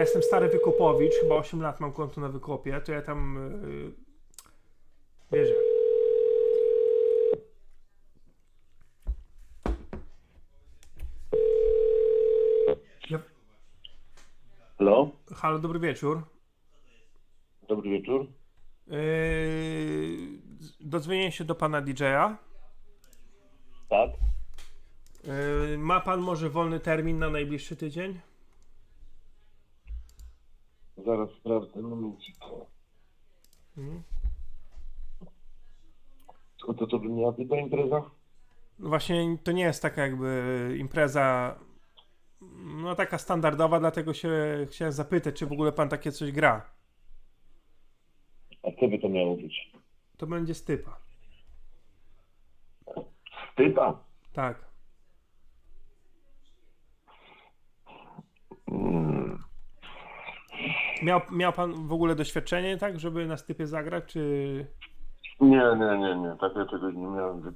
Jestem stary wykopowicz, chyba 8 lat mam konto na wykopie, to ja tam yy. Ja, Halo, halo, dobry wieczór. dobry wieczór. Yy, dodzwonię się do pana DJ-a. Tak, Yy, ma pan może wolny termin na najbliższy tydzień? Zaraz sprawdzę momencik. Mhm. O to co by miała być ta impreza? No właśnie to nie jest taka jakby impreza no taka standardowa, dlatego się chciałem zapytać, czy w ogóle pan takie coś gra. A co by to miało być? To będzie stypa. Typa? Tak. Miał, miał pan w ogóle doświadczenie, tak, żeby na stypie zagrać, czy nie, nie, nie, nie, takiego czegoś nie miałem.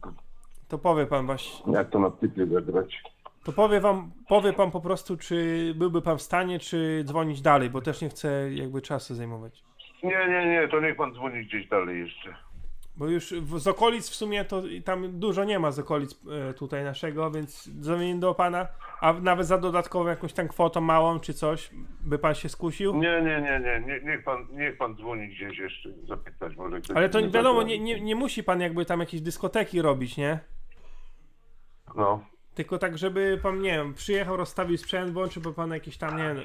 to- powie pan właśnie. Jak to na typie zagrać? To powie wam, powie pan po prostu, czy byłby pan w stanie, czy dzwonić dalej, bo też nie chcę jakby czasu zajmować. Nie, nie, nie, to niech pan dzwoni gdzieś dalej jeszcze. Bo już w, z okolic w sumie to tam dużo nie ma z okolic e, tutaj naszego, więc dzwonię do pana, a nawet za dodatkową jakąś tam kwotą małą czy coś, by pan się skusił. Nie, nie, nie, nie, nie niech, pan, niech pan dzwoni gdzieś jeszcze, zapytać może ktoś. Ale to nie wiadomo, zagra. nie, nie, nie musi pan jakby tam jakieś dyskoteki robić, nie? No, Tylko tak, żeby pan, nie wiem, przyjechał, rozstawił sprzęt, włączył by pan jakiś tam, nie wiem,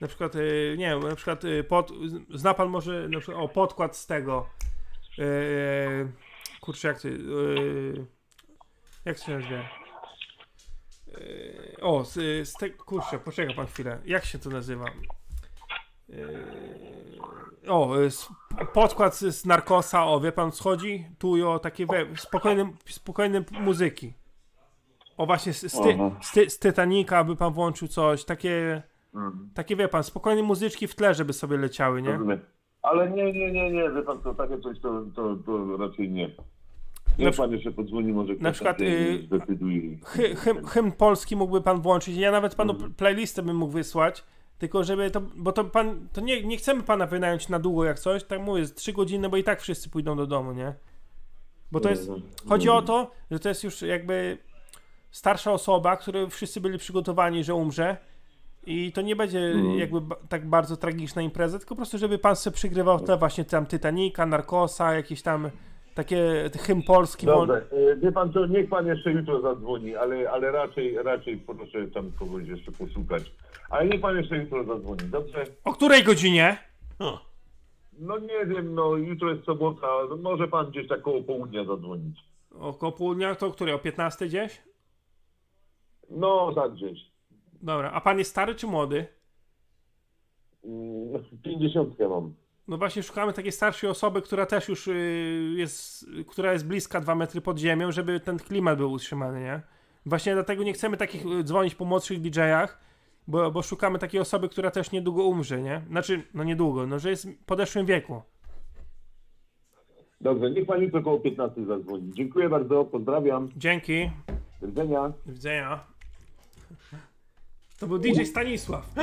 na przykład, y, nie wiem, na przykład y, pod, zna pan może, na przykład, o, podkład z tego, yy, kurczę, jak ty, yy, jak to się nazywa? Yy, o, z, z te, kurczę, poczeka pan chwilę, jak się to nazywa? O, podkład z, z narkosa, o, wie pan, schodzi, tu o, takie we, spokojne, spokojne muzyki. O właśnie z, z, ty, z, ty, z Titanica, aby pan włączył coś, takie, mhm. takie wie pan, spokojne muzyczki w tle, żeby sobie leciały, nie? rozumiem. Ale nie, nie, nie, nie, wie pan, to takie coś to, to, to raczej nie. Przy- pan jeszcze podzwoni, może ktoś na przykład, y, zdecyduje. Hy, hym, hymn polski mógłby pan włączyć, ja nawet panu Mhm. playlistę bym mógł wysłać, tylko żeby to, bo to pan, to nie, nie chcemy pana wynająć na długo jak coś, tak mówię, z 3 godziny, bo i tak wszyscy pójdą do domu, nie? Bo to jest, Mhm. chodzi o to, że to jest już jakby starsza osoba, której wszyscy byli przygotowani, że umrze i to nie będzie Mhm. jakby tak bardzo tragiczna impreza, tylko po prostu, żeby pan sobie przygrywał te właśnie tam Titanica, Narkosa, jakieś tam takie hymn polski. Dobrze, e, wie pan co, niech pan jeszcze jutro zadzwoni, ale, ale raczej, raczej proszę tam kogoś jeszcze poszukać. Ale niech pan jeszcze jutro zadzwoni, dobrze? O której godzinie? No nie wiem, no jutro jest sobota, no może pan gdzieś tak koło południa zadzwonić. Około południa, to o której? O 15 gdzieś? No tak gdzieś. Dobra, a pan jest stary czy młody? Mm, Pięćdziesiątkę mam. No właśnie szukamy takiej starszej osoby, która też już y, jest, która jest bliska 2 metry pod ziemią, żeby ten klimat był utrzymany, nie? Właśnie dlatego nie chcemy takich y, dzwonić po młodszych DJ-ach, bo, bo szukamy takiej osoby, która też niedługo umrze, nie? Znaczy, no niedługo, no że jest w podeszłym wieku. Dobrze, niech pan jutro koło 15 zadzwoni. Dziękuję bardzo, pozdrawiam. Dzięki, Do widzenia. do widzenia. To był DJ Stanisław.